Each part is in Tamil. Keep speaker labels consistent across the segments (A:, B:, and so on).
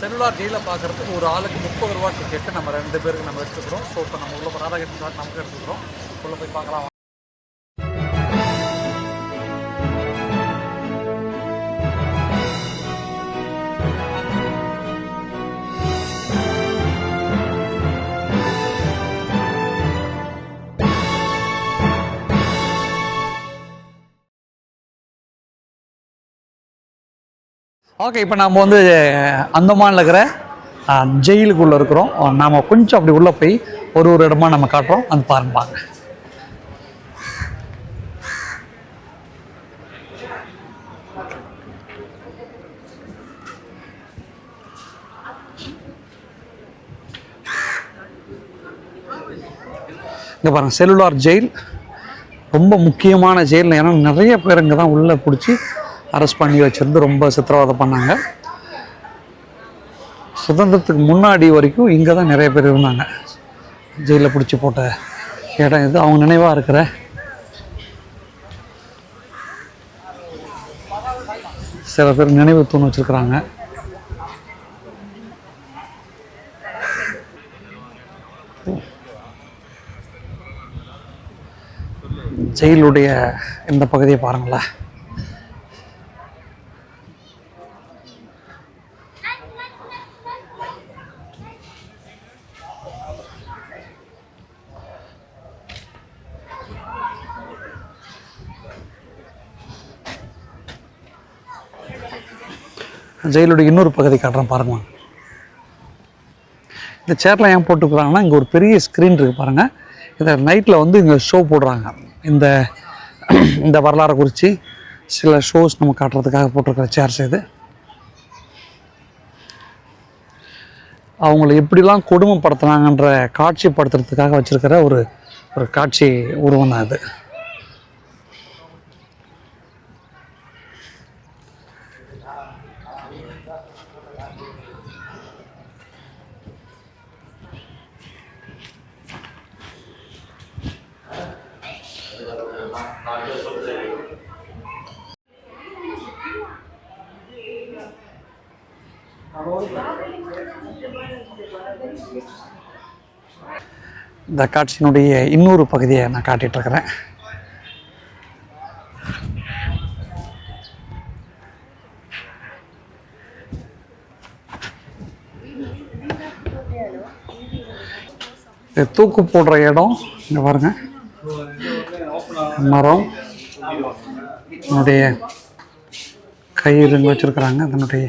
A: செல்லுலார் டீலில் பார்க்குறதுக்கு ஒரு ஆளுக்கு முப்பது ரூபா டிக்கெட்டு நம்ம ரெண்டு பேருக்கு நம்ம எடுத்துக்கிறோம். ஸோ இப்போ நம்ம உள்ள ராதாகிருஷ்ணன் சார் நமக்கு எடுத்துக்கிறோம். உள்ளே போய் பார்க்கலாம். ஓகே இப்போ நம்ம வந்து அந்தமானில் இருக்கிற ஜெயிலுக்குள்ளே இருக்கிறோம். நாம் கொஞ்சம் அப்படி உள்ளே போய் ஒரு ஒரு இடமா நம்ம காட்டுறோம். அது பாருங்க பாருங்க இங்கே பாருங்க செல்லுலார் ஜெயில். ரொம்ப முக்கியமான ஜெயில் ஏன்னா நிறைய பேர் இங்கே தான் உள்ளே பிடிச்சி அரெஸ்ட் பண்ணி வச்சுருந்து ரொம்ப சித்திரவதை பண்ணாங்க. சுதந்திரத்துக்கு முன்னாடி வரைக்கும் இங்கே தான் நிறைய பேர் இருந்தாங்க. ஜெயிலில் பிடிச்சி போட்ட இடம் இது அவங்க நினைவாக இருக்கிற சில பேர் நினைவு தூண் வச்சுருக்குறாங்க. ஜெயிலுடைய இந்த பகுதியை பாருங்களேன். ஜெயிலுடைய இன்னொரு பகுதி காட்டுறேன் பாருங்க. இந்த சேரில் ஏன் போட்டுக்கிறாங்கன்னா இங்கே ஒரு பெரிய ஸ்க்ரீன் இருக்குது பாருங்கள் இதை நைட்டில் வந்து இங்கே ஷோ போடுறாங்க. இந்த இந்த வரலாறை குறித்து சில ஷோஸ் நம்ம காட்டுறதுக்காக போட்டிருக்கிற சேர்ஸ் இது. அவங்கள எப்படிலாம் கொடுமைப்படுத்துனாங்கன்ற காட்சிப்படுத்துறதுக்காக வச்சுருக்கிற ஒரு ஒரு காட்சி உருவம் தான் இந்த காட்சியினுடைய இன்னொரு பகுதியை நான் காட்டிட்டு இந்த தூக்கு போடுற இடம். இங்கே பாருங்க. மரம். அதனுடைய கயிறு வச்சுருக்குறாங்க. அதனுடைய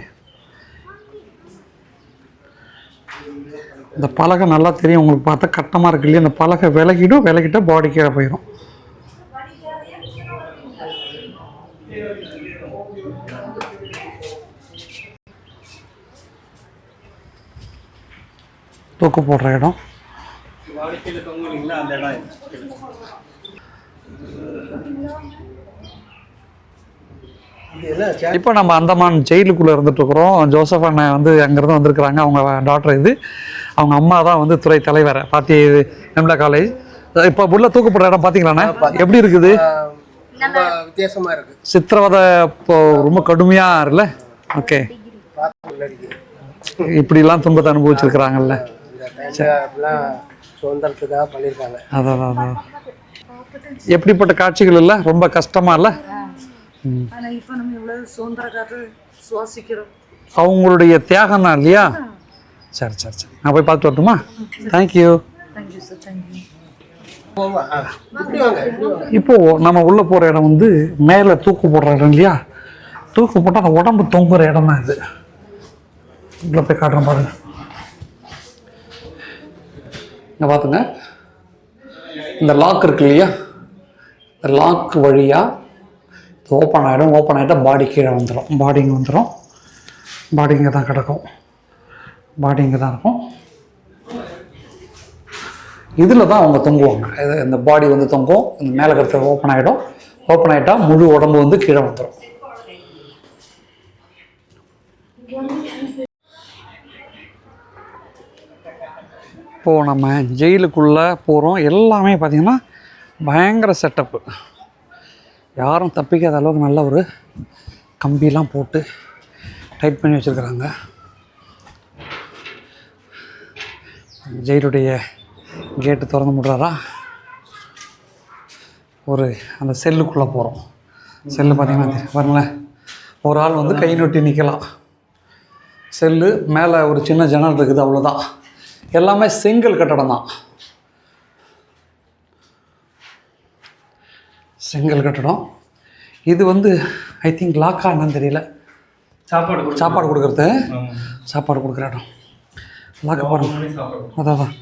A: இந்த பலகை நல்லா தெரியும். உங்களுக்கு பார்த்தா கட்டமாக இருக்கு இல்லையா? அந்த பலகை விலகிடும் விலகிட்டால் பாடி கீழே போயிடும் தூக்கு போடுற இடம்
B: வாழ்க்கையில் தொங்கும் இல்லைங்களா அந்த இடம் இது. இது என்ன சே-
A: இப்போ நம்ம அந்தமான் ஜெயிலுக்குள்ளே இருந்துட்டு இருக்கிறோம் ஜோசப் அண்ணன் வந்து அங்கேருந்து வந்திருக்கிறாங்க. அவங்க டாக்டர் இது. அவங்க அம்மா தான் வந்து துறை தலைவர். பாத்தி நிம்லா காலேஜ் இப்போ உள்ள தூக்கப்படுற இடம் பார்த்தீங்களாண்ணே எப்படி இருக்குது?
B: ஆஹ், ரொம்ப வித்தியாசமா இருக்கு.
A: சித்திரவதை இப்போ ரொம்ப கடுமையாக இருக்குல்ல? ஓகே. இப்படிலாம் துன்பத்தை அனுபவிச்சிருக்கிறாங்கல்ல. அதான் அதான். எப்படிப்பட்ட காட்சிகள் இல்லை? ரொம்ப கஷ்டமா இல்லை?
C: ஆனா இப்போ நம்ம இவ்வளவு சுதந்திர காற்று சுவாசிக்கிறோம்.
A: அவங்களுடைய தியாகம் தான் இல்லையா? சரி சரி சரி. நான் போய் பார்த்துட்டு வரட்டுமா? தேங்க்யூ
C: தேங்க்யூ சார் தேங்க்யூ
B: போங்க ஆ, இப்படி வாங்க இப்படி வாங்க
A: இப்போ நம்ம உள்ள போற இடம் வந்து மேலே தூக்கு போடுற இடம் இல்லையா? தூக்கு போட்டால் அந்த உடம்பு தொங்குற இடம் தான் இது. உள்ள போய் காட்டுறேன் பாருங்க. இங்க பார்த்துங்க இந்த லாக் இருக்கு இல்லையா? இந்த லாக் வழியாக ஓப்பன் ஆகிடும் ஓப்பன் ஆகிட்டா பாடி கீழே வந்துடும் பாடி இங்கே வந்துடும் பாடி இங்கே தான் கிடக்கும். பாடி இங்கே தான் இருக்கும். இதில் தான் அவங்க தொங்குவாங்க. இது இந்த பாடி வந்து தொங்கும் இந்த மேலே கருத்து ஓப்பன் ஆகிடும் ஓப்பன் ஆகிட்டா முழு உடம்பு வந்து கீழே வந்துடும் இப்போது நம்ம ஜெயிலுக்குள்ளே போகிறோம் எல்லாமே பார்த்திங்கன்னா பயங்கர செட்டப்பு யாரும் தப்பிக்காத அளவுக்கு நல்ல ஒரு கம்பிலாம் போட்டு டைட் பண்ணி வச்சுருக்குறாங்க. ஜெயிலுடைய கேட்டு திறந்து முடுறாரா ஒரு அந்த செல்லுக்குள்ளே போகிறோம். செல்லு பார்த்தீங்கன்னா பாருங்களேன். ஒரு ஆள் வந்து கை நொட்டி நிற்கலாம். செல்லு மேலே ஒரு சின்ன ஜன்னல் இருக்குது அவ்வளோதான். எல்லாமே செங்கல் கட்டடம் தான். செங்கல் கட்டடம். இது வந்து ஐ திங்க் லாக்கா என்னன்னு தெரியல.
D: சாப்பாடு
A: சாப்பாடு கொடுக்குறது. சாப்பாடு கொடுக்குற இடம். லாக்கு பாருங்க. அதான்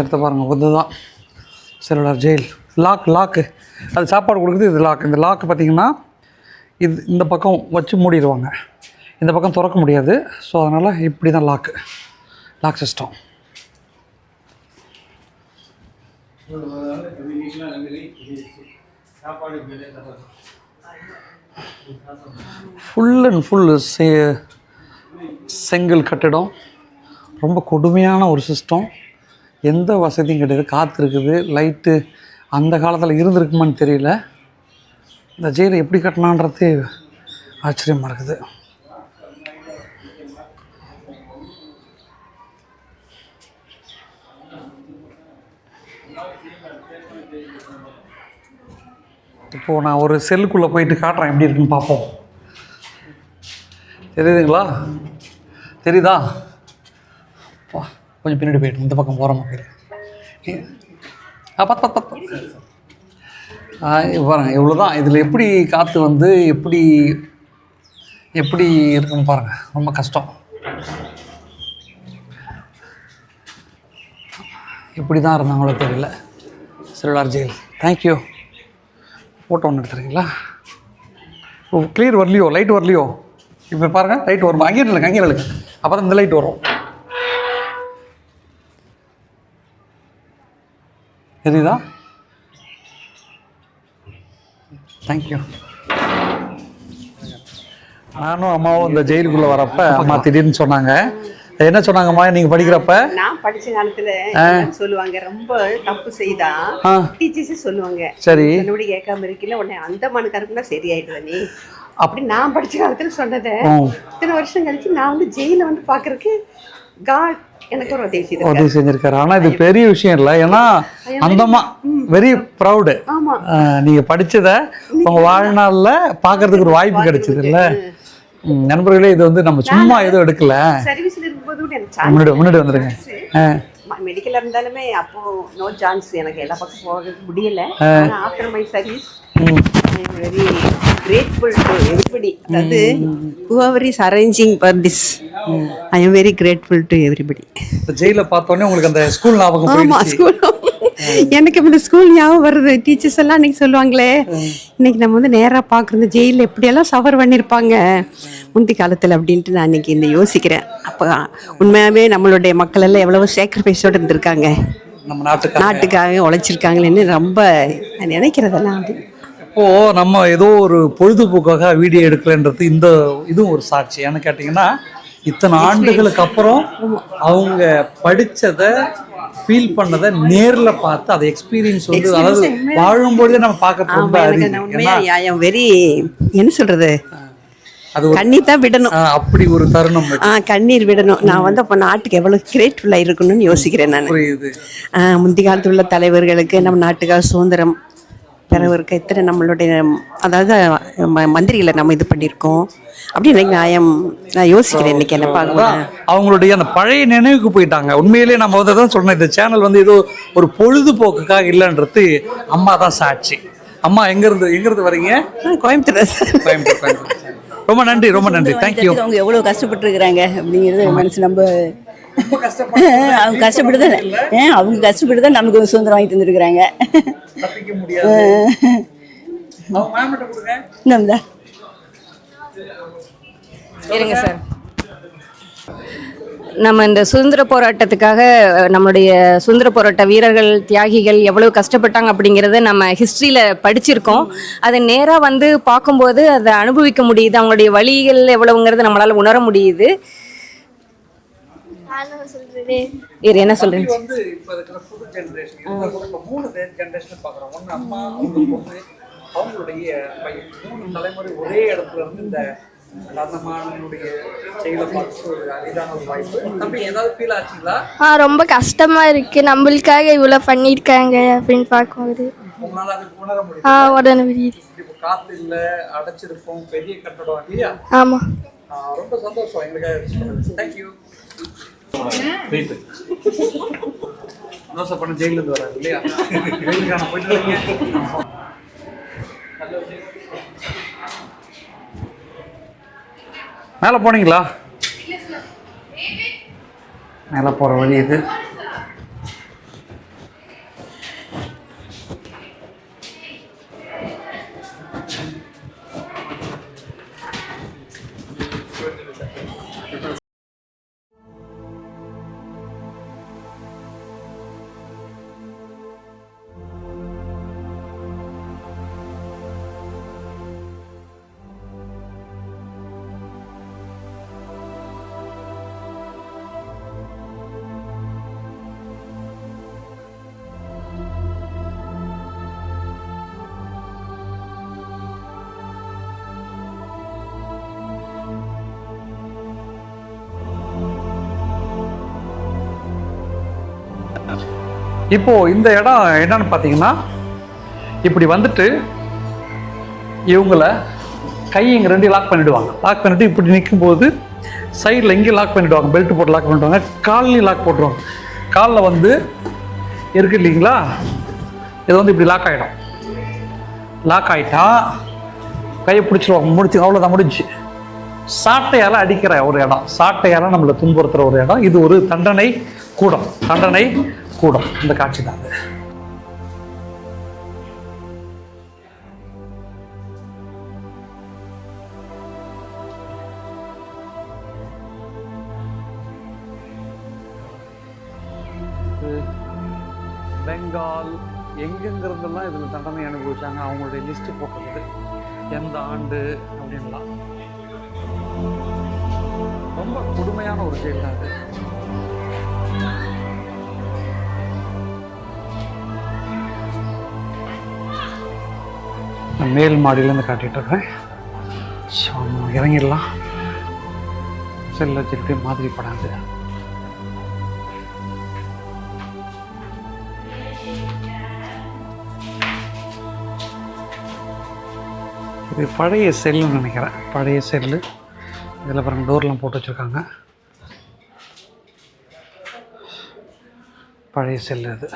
A: எடுத்து பாருங்க இதுதான். Cellular jail. லாக் லாக்கு அது சாப்பாடு கொடுக்குறது இது லாக் இந்த லாக்கு பார்த்தீங்கன்னா இது இந்த பக்கம் வச்சு மூடிடுவாங்க. இந்த பக்கம் திறக்க முடியாது. ஸோ அதனால் இப்படி தான் lock lock system full and full செ செங்கல் கட்டிடம். ரொம்ப கொடுமையான ஒரு சிஸ்டம் எந்த வசதியும் கிடையாது. காற்று இருக்குது லைட்டு அந்த காலத்தில் இருந்திருக்குமான்னு தெரியல. இந்த ஜெயிலை எப்படி கட்டினான்றதே ஆச்சரியமாக இருக்குது. இப்போது நான் ஒரு செல்லுக்குள்ளே போயிட்டு காட்டுறேன் எப்படி இருக்குன்னு பார்ப்போம். தெரியுதுங்களா? தெரியுதா? வா கொஞ்சம் பின்னாடி போயிட்டு இந்த பக்கம் போகிற மாதிரி. ஆ பத்து பத்து பத்து பாருங்க இவ்வளோ தான் இதில் எப்படி காற்று வந்து எப்படி எப்படி இருக்குன்னு பாருங்கள் ரொம்ப கஷ்டம். எப்படி தான் இருந்தாங்களோ தெரியல. சிறுவார் ஜெயில். தேங்க்யூ ஃபோட்டோ ஒன்று எடுத்துறீங்களா ஓ கிளியர் வரலையோ? லைட் வரலையோ? இப்போ பாருங்கள் லைட் வரும். அங்கேயே இல்லைங்க அங்கேயே இல்லைங்க அப்போ தான் இந்த லைட் வரும். தெரியுதா? தேங்க்யூ நானும் அம்மாவும் இந்த ஜெயிலுக்குள்ளே வரப்ப அம்மா திடீர்னு சொன்னாங்க. என்ன சொன்னாங்கம்மா? நீங்கள் படிக்கிறப்ப?
E: நான் படிச்ச காலத்துல சொல்லுவாங்க ரொம்ப தப்பு செய்தா. டீச்சர்ஸ் சொல்லுவாங்க
A: சரி.
E: என்னோட கேட்காம இருக்கல உடனே அந்த மனுக்காரக்குனா சரியாயிடுத நீ. அப்படி நான் படிச்ச காலத்துல சொன்னதை இத்தனை வருஷம் கழிச்சு நான் வந்து ஜெயில வந்து பாக்குறதுக்கு காட் எனக்கு ஒரு உதவி செய்தார்
A: உதவி செஞ்சிருக்காரு. ஆனால் இது பெரிய விஷயம் இல்லை. ஏன்னா அந்தம்மா வெரி ப்ரௌடு
E: ஆமா.
A: நீங்க படிச்சத உங்க வாழ்நாள்ல பார்க்கறதுக்கு ஒரு வாய்ப்பு கிடைச்சது இல்ல. நண்பர்களே இது வந்து நம்ம சும்மா எதுவும் எடுக்கல.
E: சர்வீஸ்ல இருக்கும்போது கூட எனக்கு
A: முன்னாடி முன்னாடி
E: மெடிக்கல் இருந்தாலுமே அப்போ நோ சான்ஸ் எனக்கு எல்லா பக்கம் போக முடியல. After my. Service very grateful to everybody அதாவது whoever is arranging for this I am very grateful to everybody
A: இந்த ஜெயில பார்த்தோன்னே உங்களுக்கு அந்த ஸ்கூல் ஞாபகம்
E: ஆமா
A: போயிடுச்சு.
E: ஸ்கூல் எனக்கு இந்த ஸ்கூல் ஞாபகம் வருது. டீச்சர்ஸ் எல்லாம் அன்னைக்கு சொல்லுவாங்களே இன்னைக்கு நம்ம வந்து நேரா பார்க்குறது. ஜெயிலில் எப்படியெல்லாம் சஃபர் பண்ணியிருப்பாங்க முந்தி காலத்தில் அப்படின்ட்டு நான் இன்னைக்கு இந்த யோசிக்கிறேன். அப்போ உண்மையாகவே நம்மளுடைய மக்கள் எல்லாம் எவ்வளவோ சேக்ரிஃபைஸோடு இருந்திருக்காங்க.
A: நம்ம நாட்டுக்கு
E: நாட்டுக்காக உழைச்சிருக்காங்களேன்னு ரொம்ப நான் நினைக்கிறதெல்லாம் அப்படி
A: இப்போ நம்ம ஏதோ ஒரு பொழுதுபோக்காக வீடியோ எடுக்கலன்றது இந்த இதுவும் ஒரு சாட்சி. ஏன்னு கேட்டிங்கன்னா இத்தனை ஆண்டுகளுக்கு அப்புறம் அவங்க படிச்சதை ஃபீல் பண்ணதை நேர்ல பார்த்து அதை எக்ஸ்பீரியன்ஸ் வந்து அதாவது வாழும்பொழுதே நம்ம பார்க்கறது ரொம்ப
E: வெரி என்ன சொல்றது?
A: அது
E: கண்ணீர் தான் விடணும்.
A: அப்படி ஒரு தருணம்
E: ஆ கண்ணீர் விடணும். நான் வந்து அப்போ நாட்டுக்கு எவ்வளவு கிரேட்ஃபுல்லாக இருக்கணும்னு யோசிக்கிறேன் நான். முந்தி காலத்தில் உள்ள தலைவர்களுக்கு நம்ம நாட்டுக்காக சுதந்திரம் பெறவருக்கு இத்தனை நம்மளுடைய அதாவது மந்திரிகளை நம்ம இது பண்ணியிருக்கோம். அப்படின்னு இன்னைக்கு நான் யோசிக்கிறேன் இன்னைக்கு என்ன பார்க்குறேன்
A: அவங்களுடைய அந்த பழைய நினைவுக்கு போயிட்டாங்க. உண்மையிலேயே நம்ம வந்து தான் சொன்னோம் இந்த சேனல் வந்து ஏதோ ஒரு பொழுதுபோக்குக்காக இல்லைன்றது அம்மா தான் சாட்சி. அம்மா எங்க இருந்து எங்க இருந்து வரீங்க?
E: கோயம்புத்தூர்
A: கோயம்புத்தூர், கோயம்புத்தூர். ரொம்ப நன்றி ரொம்ப நன்றி. தேங்க்யூ
F: அவங்க எவ்வளோ கஷ்டப்பட்டுருக்குறாங்க அப்படிங்கிறது மனசு நம்ம அவங்க கஷ்டப்பட்டு தான் ஏன் அவங்க கஷ்டப்பட்டு தான் நமக்கு சுதந்திரம் வாங்கி தந்துருக்குறாங்க.
G: இருங்க சார். நம்ம இந்த சுதந்திர போராட்டத்துக்காக அஹ், நம்மளுடைய சுதந்திர போராட்ட வீரர்கள் தியாகிகள் எவ்வளவு கஷ்டப்பட்டாங்க அப்படிங்கிறத நம்ம ஹிஸ்ட்ரியில் படிச்சிருக்கோம். அதை நேராக வந்து பார்க்கும்போது அதை அனுபவிக்க முடியுது. அவங்களுடைய வழிகள் எவ்வளவுங்கிறத நம்மளால உணர முடியுது. இரு என்ன சொல்றீங்க?
A: அவங்களுடைய மூணு தலைமுறை ஒரே இடத்துல இருந்து இந்த அந்த மாணவனுடைய செயலை பார்த்து ஒரு அரிதான ஒரு வாய்ப்பு. தம்பி ஏதாவது ஃபீல் ஆச்சுங்களா?
H: ஆ ரொம்ப கஷ்டமா இருக்கு. நம்மளுக்காக இவ்வளோ பண்ணியிருக்காங்க அப்படின்னு பார்க்கும்போது.
A: உங்களால அதுக்கு உணர முடியும்
H: ஆ உடனே புரியுது.
A: இப்போ காத்து இல்லை அடைச்சிருப்போம் பெரிய கட்டடம் இல்லையா?
H: ஆமாம்
A: ஆ, ரொம்ப சந்தோஷம். எங்களுக்காக தேங்க்யூ வெயிட் தோசை பண்ண ஜெயில இருந்து வராங்க இல்லையா? ஜெயிலுக்கான போயிட்டு வரீங்க. மேலே போனீங்களா? மேலே போகிற வழி இது இப்போது இந்த இடம் என்னன்னு பார்த்தீங்கன்னா இப்படி வந்துட்டு இவங்கள கை இங்கே ரெண்டு லாக் பண்ணிவிடுவாங்க லாக் பண்ணிவிட்டு இப்படி நிற்கும்போது சைடில் எங்கேயும் லாக் பண்ணிவிடுவாங்க பெல்ட் போட்டு லாக் பண்ணிவிடுவாங்க கால்லையும் லாக் போட்டுருவாங்க. காலில் வந்து இருக்கு இல்லைங்களா? இது வந்து இப்படி லாக் ஆகிடும் லாக் ஆகிட்டா கையை பிடிச்சிருவாங்க. முடிச்சு அவ்வளோதான் முடிஞ்சு. சாட்டையால் அடிக்கிற ஒரு இடம். சாட்டையால் நம்மளை துன்புறுத்துற ஒரு இடம். இது ஒரு தண்டனை கூடம். தண்டனை கூடம். இந்த காட்சி தான் அது. பெங்கால் எங்கெங்கிறதெல்லாம் இதில் தண்டனை அனுபவிச்சாங்க அவங்களுடைய லிஸ்ட் போட்டது எந்த ஆண்டு அப்படின்லாம். ரொம்ப கொடுமையான ஒரு ஜெயில் தான் அது. மேல் மாடியிலேருந்து காட்டிகிட்ருக்கேன் ஸோ நம்ம இறங்கிடலாம். செல்ல வச்சுக்கிட்டு மாதிரி படாது. இது பழைய செல்லுன்னு நினைக்கிறேன். பழைய செல்லு. இதில் அப்புறம் டோர்லாம் போட்டு வச்சுருக்காங்க. பழைய செல்லு அது.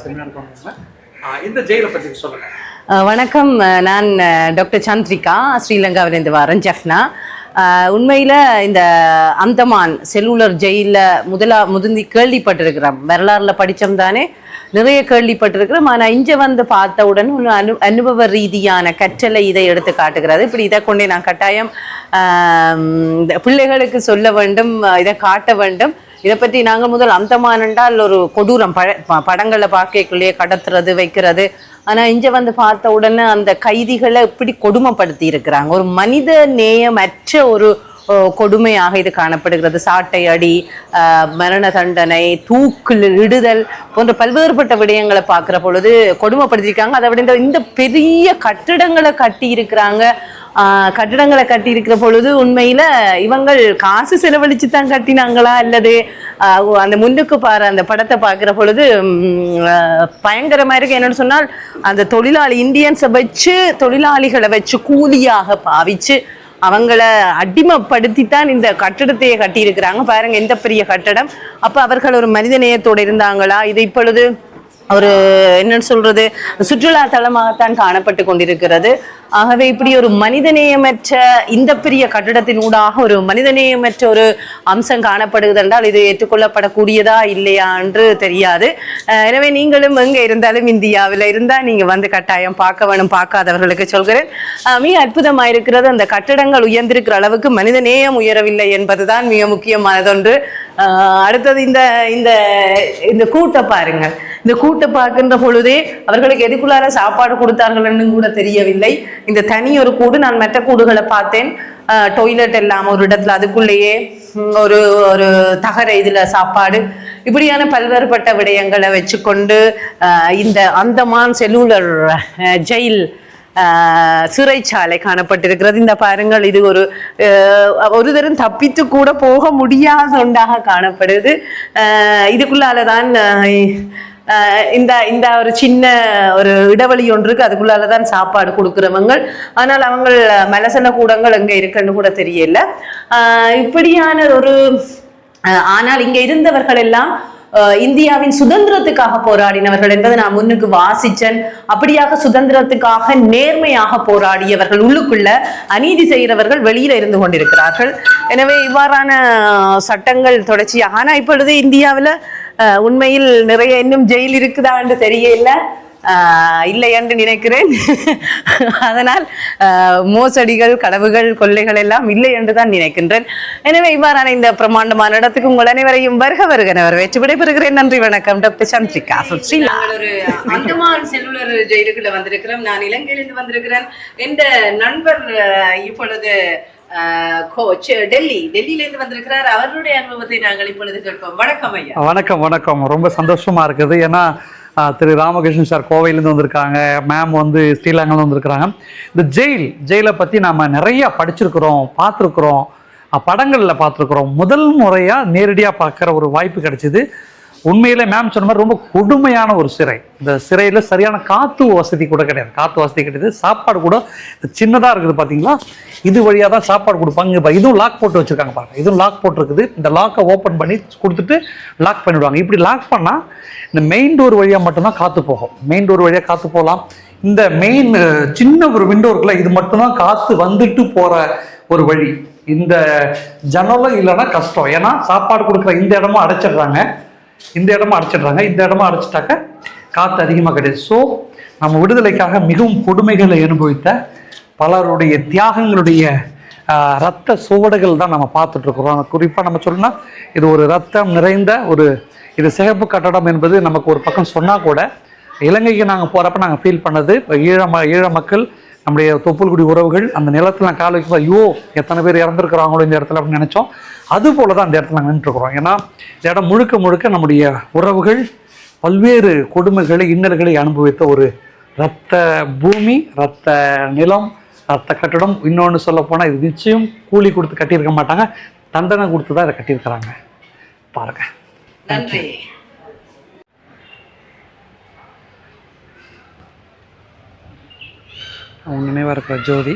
A: செமினார் பண்ணுவாங்க ஆ, இந்த ஜெயிலை பற்றி சொல்லுங்கள்
I: அஹ் வணக்கம் நான் டாக்டர் சந்திரிகா ஸ்ரீலங்காவிலிருந்து வரேன் ஜெஃப்னா. உண்மையில் இந்த அந்தமான் செல்லுலர் ஜெயிலில் முதலா முதுந்தி கேள்விப்பட்டிருக்கிறோம். வரலாறில் படித்தோம் தானே நிறைய கேள்விப்பட்டிருக்கிறோம். ஆனால் இங்கே வந்து பார்த்தவுடன் ஒரு அனு அனுபவ ரீதியான கற்றலை இதை எடுத்து காட்டுகிறது. இப்படி இதை கொண்டே நான் கட்டாயம் இந்த பிள்ளைகளுக்கு சொல்ல வேண்டும் இதை காட்ட வேண்டும். இதை பற்றி நாங்கள் முதல் அந்தமான் என்றால் ஒரு கொடூரம் பழ ப- படங்களை பார்க்கக்குள்ளேயே கடத்துறது வைக்கிறது ஆனால் இங்கே வந்து பார்த்த உடனே அந்த கைதிகளை இப்படி கொடுமைப்படுத்தி இருக்கிறாங்க. ஒரு மனித நேயமற்ற ஒரு கொடுமையாக இது காணப்படுகிறது. சாட்டை அடி மரண தண்டனை தூக்கில் இடுதல் போன்ற பல்வேறுபட்ட விடயங்களை பார்க்குற பொழுது கொடுமைப்படுத்தியிருக்காங்க. அதை விட இந்த- இந்த பெரிய கட்டிடங்களை கட்டி இருக்கிறாங்க கட்டிடங்களை கட்டி இருக்கிற பொழுது உண்மையில இவங்கள் காசு செலவழிச்சு தான் கட்டினாங்களா அல்லது அந்த முன்னுக்கு பாரு அந்த படத்தை பார்க்குற பொழுது ம், பயங்கரமா இருக்கு. என்னன்னு சொன்னால் அந்த தொழிலாளி இந்தியன்ஸை வச்சு தொழிலாளிகளை வச்சு கூலியாக பாவிச்சு அவங்கள அடிமைப்படுத்தி தான் இந்த கட்டிடத்தையே கட்டியிருக்கிறாங்க. பாருங்க எந்த பெரிய கட்டடம். அப்போ அவர்கள் ஒரு மனித நேயத்தோடு இருந்தாங்களா? இது இப்பொழுது ஒரு என்னன்னு சொல்றது சுற்றுலா தலமாகத்தான் காணப்பட்டு கொண்டிருக்கிறது. ஆகவே இப்படி ஒரு மனிதநேயமற்ற இந்த பெரிய கட்டிடத்தின் ஊடாக ஒரு மனிதநேயமற்ற ஒரு அம்சம் காணப்படுகிறது என்றால் இது ஏற்றுக்கொள்ளப்படக்கூடியதா இல்லையா என்று தெரியாது. எனவே நீங்களும் எங்கே இருந்தாலும் இந்தியாவில் இருந்தால் நீங்கள் வந்து கட்டாயம் பார்க்க வேணும் பார்க்காதவர்களுக்கு சொல்கிறேன். மிக அற்புதமாக இருக்கிறது அந்த கட்டிடங்கள் உயர்ந்திருக்கிற அளவுக்கு மனிதநேயம் உயரவில்லை என்பதுதான் மிக முக்கியமானதொன்று. அடுத்தது இந்த இந்த இந்த கூட்டை பாருங்கள். இந்த கூட்டை பார்க்கின்ற பொழுதே அவர்களுக்கு எதுக்குள்ளார சாப்பாடு கொடுத்தார்கள்னு கூட தெரியவில்லை. இந்த தனி ஒரு கூடு நான் மற்ற கூடுகளை பார்த்தேன். டொய்லெட் எல்லாம் ஒரு இடத்துல அதுக்குள்ளேயே ஒரு ஒரு தகர இதுல சாப்பாடு. இப்படியான பல்வேறுபட்ட விடயங்களை வச்சுக்கொண்டு இந்த அந்தமான் செல்லுலர் ஜெயில் சிறைச்சாலை காணப்பட்டிருக்கிறது. இந்த பாருங்கள் இது ஒரு ஒரு தரம் தப்பித்து கூட போக முடியாத ஒன்றாக காணப்படுது. இதுக்குள்ளால தான் இந்த இந்த ஒரு சின்ன ஒரு இடைவெளி ஒன்று அதுக்குள்ளால தான் சாப்பாடு கொடுக்குறவங்க ஆனால் அவங்க மலசன கூடங்கள் எங்க இருக்குன்னு கூட தெரியல. இப்படியான ஒரு ஆனால் இங்கே இருந்தவர்கள் எல்லாம் இந்தியாவின் சுதந்திரத்துக்காக போராடினவர்கள் என்பதை நான் முன்னுக்கு வாசிச்சேன் அப்படியாக சுதந்திரத்துக்காக நேர்மையாக போராடியவர்கள் உள்ளுக்குள்ள அநீதி செய்கிறவர்கள் வெளியில இருந்து கொண்டிருக்கிறார்கள். எனவே இவ்வாறான சட்டங்கள் தொடர்ச்சியாக ஆனால் இப்பொழுது இந்தியாவில் உண்மையில் நிறைய இன்னும் ஜெயில் இருக்குதா என்று தெரியல. ஆஹ் இல்லை என்று நினைக்கிறேன். அதனால் ஆஹ் மோசடிகள் கடவுகள் கொள்ளைகள் எல்லாம் இல்லை என்று தான் நினைக்கின்றேன். எனவே இவ்வாறான இந்த பிரம்மாண்டமான இடத்துக்கு உங்கள் அனைவரையும் வருக வருக வரவேற்று விடைபெறுகிறேன். நன்றி வணக்கம். டாக்டர் சந்திரிகா ஒரு அந்தமான் செல்லுலர் ஜெயிலுக்குள்ள வந்திருக்கிறோம். நான் இலங்கையிலிருந்து வந்திருக்கிறேன். இந்த நண்பர் இப்பொழுது கோச் கோ- டெல்லி. டெல்லியிலிருந்து வந்திருக்கிறார். அவருடைய அனுபவத்தை நாங்கள் இப்பொழுது கேட்போம். வணக்கம் ஐயா.
A: வணக்கம் வணக்கம். ரொம்ப சந்தோஷமா இருக்குது. ஏன்னா திரு ராமகிருஷ்ணன் சார் கோவையிலேருந்து வந்திருக்காங்க. மேம் வந்து ஸ்ரீலங்கால வந்திருக்கிறாங்க. இந்த ஜெயில் ஜெயிலை பற்றி நம்ம நிறைய படிச்சிருக்கிறோம் பார்த்துருக்குறோம். படங்களில் பார்த்துருக்குறோம். முதல் முறையாக நேரடியாக பார்க்குற ஒரு வாய்ப்பு கிடைச்சிது. உண்மையிலே மேம் சொன்ன மாதிரி ரொம்ப கொடுமையான ஒரு சிறை. இந்த சிறையில் சரியான காற்று வசதி கூட கிடையாது. காற்று வசதி கிடையாது. சாப்பாடு கூட சின்னதாக இருக்குது பார்த்தீங்களா இது வழியாக தான் சாப்பாடு கொடுப்பாங்க. இதுவும் லாக் போட்டு வச்சுருக்காங்க பாருங்க. இதுவும் லாக் போட்டிருக்குது. இந்த லாக்கை ஓப்பன் பண்ணி கொடுத்துட்டு லாக் பண்ணிவிடுவாங்க இப்படி லாக் பண்ணால் இந்த மெயின் டோர் வழியாக மட்டும்தான் காற்று போகும். மெயின் டோர் வழியாக காற்று போகலாம். இந்த மெயின் சின்ன ஒரு விண்டோ இருக்குல்ல இது மட்டும்தான் காற்று வந்துட்டு போகிற ஒரு வழி. இந்த ஜன்னலும் இல்லைன்னா கஷ்டம். ஏன்னா சாப்பாடு கொடுக்குற இந்த இடமும் அடைச்சிடுறாங்க. இந்த இடமா அடைச்சிடுறாங்க. இந்த இடமா அடைச்சிட்டாக்க காற்று அதிகமாக கிடையாது. ஸோ நம்ம விடுதலைக்காக மிகவும் கொடுமைகளை அனுபவித்த பலருடைய தியாகங்களுடைய ரத்த சுவடுகள் தான் நம்ம பார்த்துட்டு இருக்கிறோம். குறிப்பாக நம்ம சொல்லணும்னா இது ஒரு ரத்தம் நிறைந்த ஒரு இது சிகப்பு கட்டடம் என்பது நமக்கு ஒரு பக்கம் சொன்னால் கூட இலங்கைக்கு நாங்கள் போகிறப்ப நாங்கள் ஃபீல் பண்ணது ஈழ ம ஈழ மக்கள் நம்முடைய தொப்புள்குடி உறவுகள் அந்த நிலத்தில் நான் கால வைக்கும் ஐயோ எத்தனை பேர் இறந்துருக்குறாங்களோ இந்த இடத்துல அப்படின்னு நினச்சோம். அது போல தான் அந்த இடத்துல நாங்கள் நின்றுருக்குறோம். ஏன்னா இந்த இடம் முழுக்க முழுக்க நம்முடைய உறவுகள் பல்வேறு கொடுமைகளை இன்னல்களை அனுபவித்த ஒரு இரத்த பூமி இரத்த நிலம் ரத்த கட்டடம். இன்னொன்று சொல்லப்போனால் இது நிச்சயம் கூலி கொடுத்து கட்டியிருக்க மாட்டாங்க. தண்டனை கொடுத்து தான் இதை கட்டியிருக்கிறாங்க. பாருங்கள்
I: நன்றி.
A: அவங்க நினைவாக இருக்கிற ஜோதி.